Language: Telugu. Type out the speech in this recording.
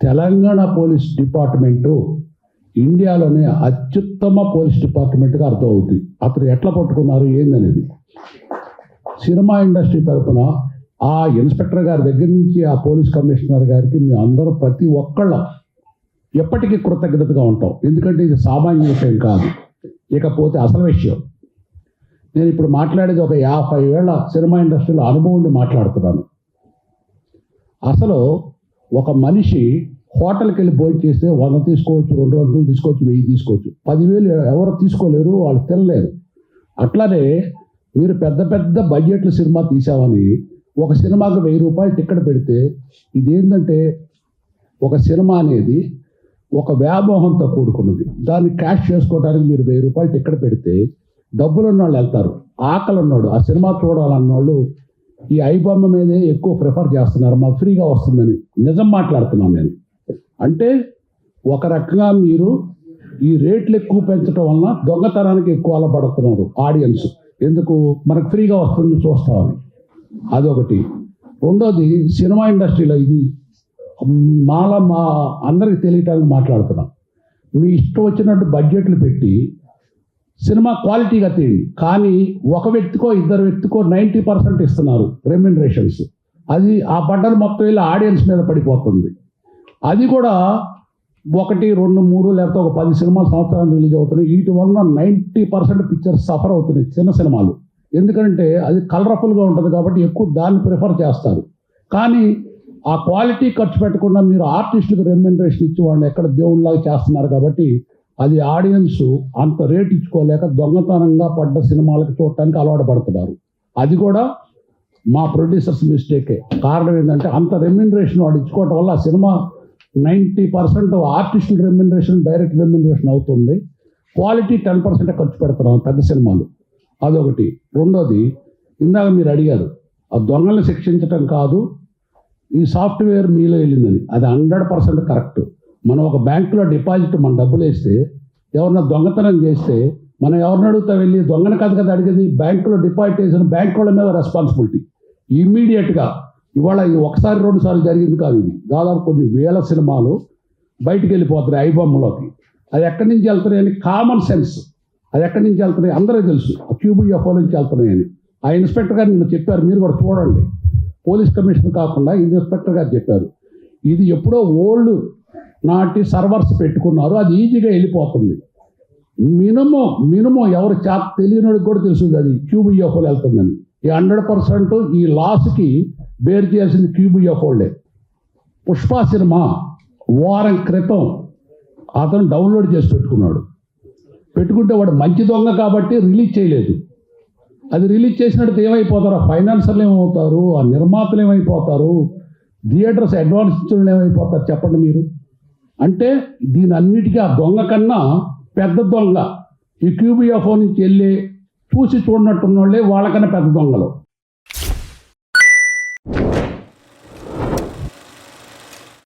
తెలంగాణ పోలీస్ డిపార్ట్మెంటు ఇండియాలోనే అత్యుత్తమ పోలీస్ డిపార్ట్మెంట్గా అర్థమవుతుంది. అతను ఎట్లా పట్టుకున్నారు ఏందనేది. సినిమా ఇండస్ట్రీ తరపున ఆ ఇన్స్పెక్టర్ గారి దగ్గర నుంచి ఆ పోలీస్ కమిషనర్ గారికి మేము అందరూ ప్రతి ఒక్కళ్ళ ఎప్పటికీ కృతజ్ఞతగా ఉంటాం. ఎందుకంటే ఇది సామాన్య విషయం కాదు. ఇకపోతే అసలు విషయం. నేను ఇప్పుడు మాట్లాడేది ఒక యాభై ఏళ్ళ సినిమా ఇండస్ట్రీలో అనుభవం ఉండి మాట్లాడుతున్నాను. అసలు ఒక మనిషి హోటల్కి వెళ్ళి భోజనం చేస్తే వంద తీసుకోవచ్చు రెండు వందలు తీసుకోవచ్చు వెయ్యి తీసుకోవచ్చు. పదివేలు ఎవరు తీసుకోలేరు వాళ్ళు తినలేరు. అట్లానే మీరు పెద్ద పెద్ద బడ్జెట్ల సినిమా తీసామని ఒక సినిమాకి వెయ్యి రూపాయలు టికెట్ పెడితే ఇదేంటంటే ఒక సినిమా అనేది ఒక వ్యామోహంతో కూడుకున్నది. దాన్ని క్యాష్ చేసుకోవడానికి మీరు వెయ్యి రూపాయలు టికెట్ పెడితే డబ్బులు ఉన్న వాళ్ళు వెళ్తారు ఆకలి ఉన్నాడు ఆ సినిమా చూడాలన్నోళ్ళు ఈ ఐబొమ్మ మీదే ఎక్కువ ప్రిఫర్ చేస్తున్నారు. మాకు ఫ్రీగా వస్తుందని నిజం మాట్లాడుతున్నాను నేను. అంటే ఒక రకంగా మీరు ఈ రేట్లు ఎక్కువ పెంచడం వలన దొంగతనానికి ఎక్కువ అలపడుతున్నారు ఆడియన్స్. ఎందుకు? మనకు ఫ్రీగా వస్తుంది చూస్తామని. అదొకటి. రెండోది సినిమా ఇండస్ట్రీలో ఇది మాల మా అందరికి తెలియటానికి మాట్లాడుతున్నాం. మీ ఇష్టం వచ్చినట్టు బడ్జెట్లు పెట్టి సినిమా క్వాలిటీగా తీయండి. కానీ ఒక వ్యక్తికో ఇద్దరు వ్యక్తికో నైంటీ పర్సెంట్ ఇస్తున్నారు రెమ్యునరేషన్స్. అది ఆ బడ్డలు మొత్తం వెళ్ళి ఆడియన్స్ మీద పడిపోతుంది. అది కూడా ఒకటి రెండు మూడు లేకపోతే ఒక పది సినిమాలు సంవత్సరాలు రిలీజ్ అవుతున్నాయి. వీటి వలన నైంటీ పర్సెంట్ పిక్చర్స్ సఫర్ అవుతున్నాయి చిన్న సినిమాలు. ఎందుకంటే అది కలర్ఫుల్గా ఉంటుంది కాబట్టి ఎక్కువ దాన్ని ప్రిఫర్ చేస్తారు. కానీ ఆ క్వాలిటీ ఖర్చు పెట్టకుండా మీరు ఆర్టిస్టులకు రెమ్యునరేషన్ ఇచ్చి వాళ్ళు ఎక్కడ దేవుళ్ళలాగా చేస్తున్నారు కాబట్టి అది ఆడియన్స్ అంత రేట్ ఇచ్చుకోలేక దొంగతనంగా పడ్డ సినిమాలకు చూడటానికి అలవాటు పడుతున్నారు. అది కూడా మా ప్రొడ్యూసర్స్ మిస్టేకే. కారణం ఏంటంటే అంత రెమ్యునరేషన్ వాడు ఇచ్చుకోవటం వల్ల ఆ సినిమా నైంటీ పర్సెంట్ ఆర్టిస్టుల రెమ్యునరేషన్ డైరెక్ట్ రెమ్యునరేషన్ అవుతుంది. క్వాలిటీ టెన్ పర్సెంట్ ఖర్చు పెడుతున్నాం పెద్ద సినిమాలు. అదొకటి. రెండోది ఇందాక మీరు అడిగారు ఆ దొంగల్ని శిక్షించటం కాదు ఈ సాఫ్ట్వేర్ మీలో వెళ్ళిందని. అది హండ్రెడ్ పర్సెంట్ కరెక్ట్. మనం ఒక బ్యాంకులో డిపాజిట్ మన డబ్బులు వేస్తే ఎవరన్నా దొంగతనం చేస్తే మనం ఎవరిని అడుగుతా వెళ్ళి దొంగని కాదు కదా అడిగేది బ్యాంకులో డిపాజిట్ చేసిన బ్యాంక్ వాళ్ళ మీద రెస్పాన్సిబిలిటీ ఇమ్మీడియట్గా ఇవాళ ఇది ఒకసారి రెండు సార్లు జరిగింది కాదు ఇది. దాదాపు కొన్ని వేల సినిమాలు బయటికి వెళ్ళిపోతున్నాయి ఐబొమ్మలోకి అది ఎక్కడి నుంచి వెళ్తున్నాయని కామన్ సెన్స్ అది ఎక్కడి నుంచి వెళ్తున్నాయి అందరూ తెలుసు. క్యూబిఎఫ్ఓ నుంచి వెళ్తున్నాయని ఆ ఇన్స్పెక్టర్ గారు నిన్న చెప్పారు మీరు కూడా చూడండి. పోలీస్ కమిషనర్ కాకుండా ఇన్స్పెక్టర్ గారు చెప్పారు. ఇది ఎప్పుడో ఓల్డ్ నాటి సర్వర్స్ పెట్టుకున్నారు. అది ఈజీగా వెళ్ళిపోతుంది. మినిమం మినిమం ఎవరు చా తెలియని కూడా తెలుస్తుంది అది క్యూబిఎఫ్ఓలు వెళ్తుందని. ఈ హండ్రెడ్ పర్సెంట్ ఈ లాస్కి బేర్ చేయాల్సింది క్యూబిఎఫ్ఓలే పుష్ప సినిమా వారం క్రితం అతను డౌన్లోడ్ చేసి పెట్టుకున్నాడు. పెట్టుకుంటే వాడు మంచి దొంగ కాబట్టి రిలీజ్ చేయలేదు. అది రిలీజ్ చేసినట్టు ఏమైపోతారు? ఆ ఫైనాన్సర్లు ఏమవుతారు? ఆ నిర్మాతలు ఏమైపోతారు? థియేటర్స్ అడ్వాన్స్ ఇచ్చిన ఏమైపోతారు? చెప్పండి మీరు. అంటే దీని అన్నిటికీ ఆ దొంగ కన్నా పెద్ద దొంగ. ఈ క్యూబిఎఫ్ఓ నుంచి వెళ్ళి చూసి చూడనట్టున్న వాళ్ళే వాళ్ళకన్నా పెద్ద దొంగలు.